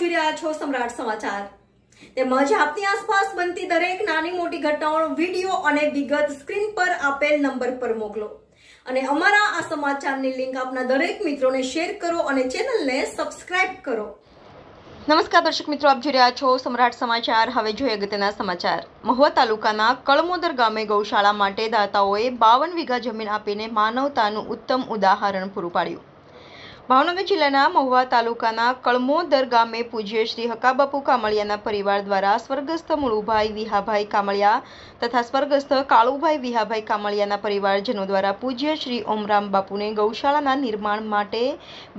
જોઈ રહ્યા છો સમ્રાટ સમાચાર. તેમજ આપની આસપાસ બનતી દરેક નાની મોટી ઘટનાઓનો વીડિયો અને વિગત સ્ક્રીન પર આપેલ નંબર પર મોકલો. અને અમારા આ સમાચારની લિંક આપના દરેક મિત્રોને શેર કરો અને ચેનલને સબસ્ક્રાઇબ કરો. નમસ્કાર દર્શક મિત્રો, આપ જોઈ રહ્યા છો સમ્રાટ સમાચાર. હવે જોઈએ અગત્યના સમાચાર. મહુવા તાલુકાના કળમોદર ગામે ગૌશાળા માટે દાતાઓએ બાવન વીઘા જમીન આપીને માનવતાનું ઉત્તમ ઉદાહરણ પૂરું પાડ્યું. ભાવનગર જિલ્લાના મહુવા તાલુકાના કળમોદર ગામે પૂજ્ય શ્રી હકાબાપુ કામળિયાના પરિવાર દ્વારા સ્વર્ગસ્થ મુળુભાઈ વિહાભાઈ કામળિયા તથા સ્વર્ગસ્થ કાળુભાઈ વિહાભાઈ કામળિયાના પરિવારજનો દ્વારા પૂજ્ય શ્રી ઓમરામ બાપુને ગૌશાળાના નિર્માણ માટે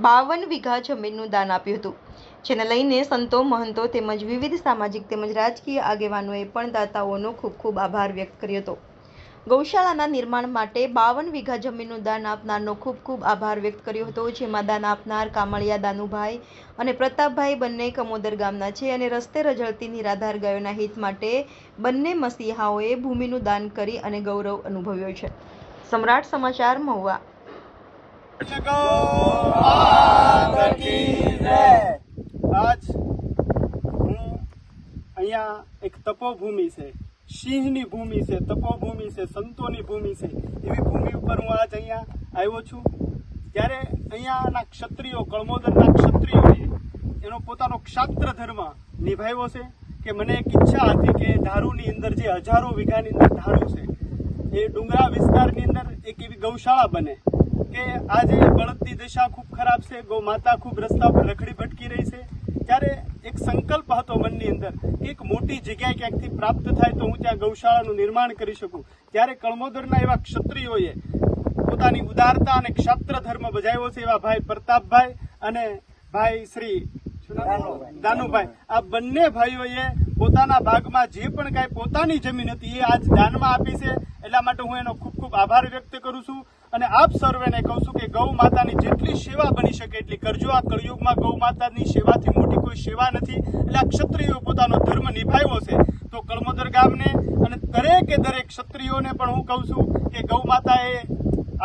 બાવન વીઘા જમીનનું દાન આપ્યું હતું. જેને લઈને સંતો, મહંતો તેમજ વિવિધ સામાજિક તેમજ રાજકીય આગેવાનોએ પણ દાતાઓનો ખૂબ ખૂબ આભાર વ્યક્ત કર્યો હતો. ગૌશાળાના નિર્માણ માટે બાવન વીઘા જમીનનું દાન આપનારનો ખૂબ ખૂબ આભાર વ્યક્ત કર્યો હતો, જેમાં દાન આપનાર કામળિયા દાનુભાઈ અને પ્રતાપભાઈ બંને કમોદર ગામના છે અને રસ્તે રજળતી નિરાધાર ગાયોના હિત માટે બંને મસીહાઓએ ભૂમિનું દાન કરી અને ગૌરવ અનુભવ્યો છે. સમ્રાટ સમાચાર મહુવા. અહીંયા એક તપોભૂમિ છે. સિંહની ભૂમિ છે, તપોભૂમિ છે, સંતોની ભૂમિ છે. એવી ભૂમિ ઉપર હું આજ અહીંયા આવ્યો છું. ત્યારે અહીંયાના ક્ષત્રિયો, કળમોદરના ક્ષત્રિયોએ એનો પોતાનો ક્ષાત્ર ધર્મ નિભાવ્યો છે કે મને એક ઈચ્છા હતી કે ધારુની અંદર જે હજારો વીઘાની અંદર ધારું છે, એ ડુંગરા વિસ્તારની અંદર એક એવી ગૌશાળા બને કે આજે બળદની દશા ખૂબ ખરાબ છે, ગૌ માતા ખૂબ રસ્તા પર રખડી ભટકી રહી છે. ત્યારે એક સંકલ્પ હતો મનની અંદર કે એક મોટી જગ્યાએ ક્યાંકથી પ્રાપ્ત થાય તો હું ત્યાં ગૌશાળાનું નિર્માણ કરી શકું. ત્યારે કળમોદરના એવા ક્ષત્રિયોએ પોતાની ઉદારતા અને ક્ષાત્ર ધર્મ બજાવ્યો છે એવા ભાઈ પ્રતાપભાઈ અને ભાઈ શ્રી દાનુભાઈ. આ બંને ભાઈઓએ પોતાના ભાગમાં જે પણ કાંઈ પોતાની જમીન હતી એ આજ દાનમાં આપી છે. એટલા માટે હું એનો ખૂબ ખૂબ આભાર વ્યક્ત કરું છું. અને આપ સર્વેને કહું છું કે ગૌ માતાની જેટલી સેવા બની શકે એટલી કરજો. આ કળિયુગમાં ગૌ માતાની સેવાથી મોટી કોઈ સેવા નથી. એટલે આ ક્ષત્રિયો પોતાનો ધર્મ નિભાવ્યો છે. તો કળમોદર ગામને અને દરેકે દરેક ક્ષત્રિયોને પણ હું કહું છું કે ગૌ માતાએ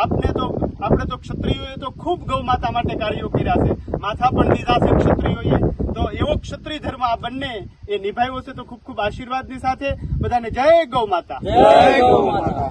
આપને તો, આપણે તો ક્ષત્રિયોએ તો ખૂબ ગૌ માતા માટે કાર્યો કર્યા છે. માથા પણ દીધા છે ક્ષત્રિયોએ. એવો ક્ષત્રિય ધર્મ આ બંને એ નિભાવ્યો છે તો ખૂબ ખૂબ આશીર્વાદની સાથે બધાને જય ગૌ માતા. જય ગૌ માતા.